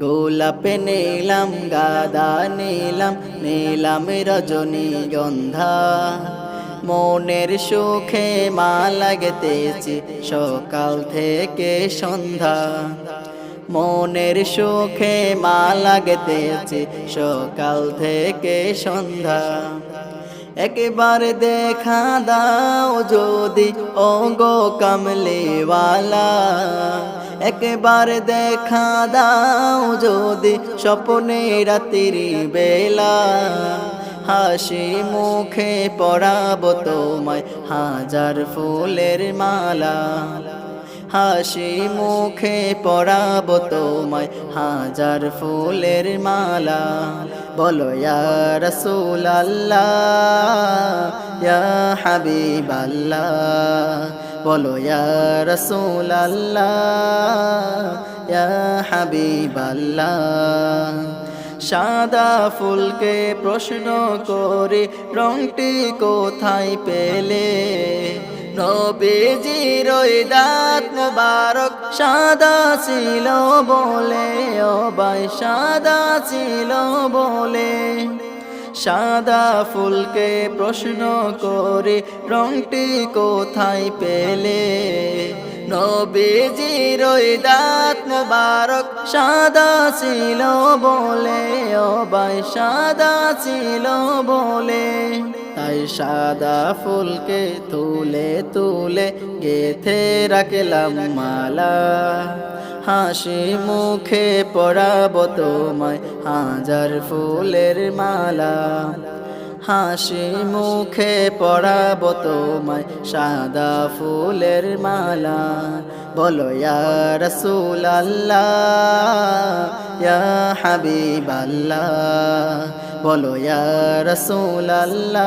গোলাপ নিলাম, গাদা নিলাম নিলাম রজনী গন্ধা। মনের সুখে মা লাগতেছি, সকাল থেকে সন্ধ্যা। মনের সুখে মা লাগতেছি, সকাল থেকে সন্ধ্যা। একবার দেখা দাও যদি ও গো কামলিওয়ালা। একবার দেখা দাও যদি স্বপ্নে রাত্রির বেলা। হাসি মুখে পড়াব তোমায় হাজার ফুলের মালা। হাসি মুখে পড়াব তোমায় হাজার ফুলের মালা। বলো রসুল আল্লাহ হাবিব বলো রসুল আল্লাহ সাদা ফুলকে প্রশ্ন করে রংটি কোথায় পেলে? নবীজির দাঁত মুবারক সাদা ছিল বলে ও ভাই সাদা ছিল বলে। সাদা ফুলকে প্রশ্ন করে, রংটি কোথায় পেলে? নবীজির ওই দাঁত মুবারক সাদা ছিল বলে, ও ভাই সাদা ছিল বলে। তাই সাদা ফুলকে তুলে তুলে গেথে রাখলাম মালা। হাসি মুখে পড়াব তোমায়, হাজার ফুলের মালা। হাসি মুখে পড়াব তোমায়, সাদা ফুলের মালা। বলো রসুল আল্লাহ হাবিব আল্লাহ বলো রসুল আল্লাহ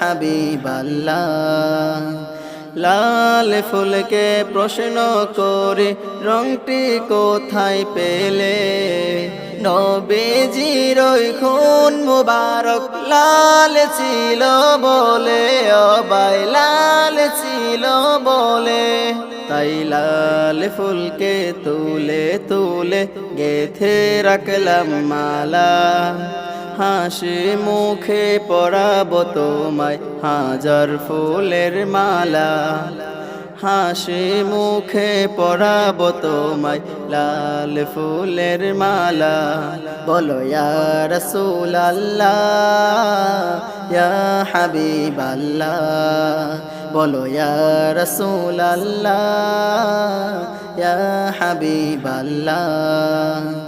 হাবিব আল্লাহ লাল ফুলকে প্রশ্ন করে, রংটি কোথায় পেলে? নবীজির ওই খুন মুবারক লাল ছিল বলে, অবাই লাল ছিল বলে। তাই লাল ফুলকে তুলে তুলে গেথে রাখলাম মালা। হাসি মুখে পড়াব তোমায় হাজার ফুলের মালা। হাসি মুখে পড়াব তোমায় লাল ফুলের মালা। বলো, ইয়া আল্লাহ ইয়া হাবিব আল্লাহ বলো, ইয়া আল্লাহ ইয়া হাবিব আল্লাহ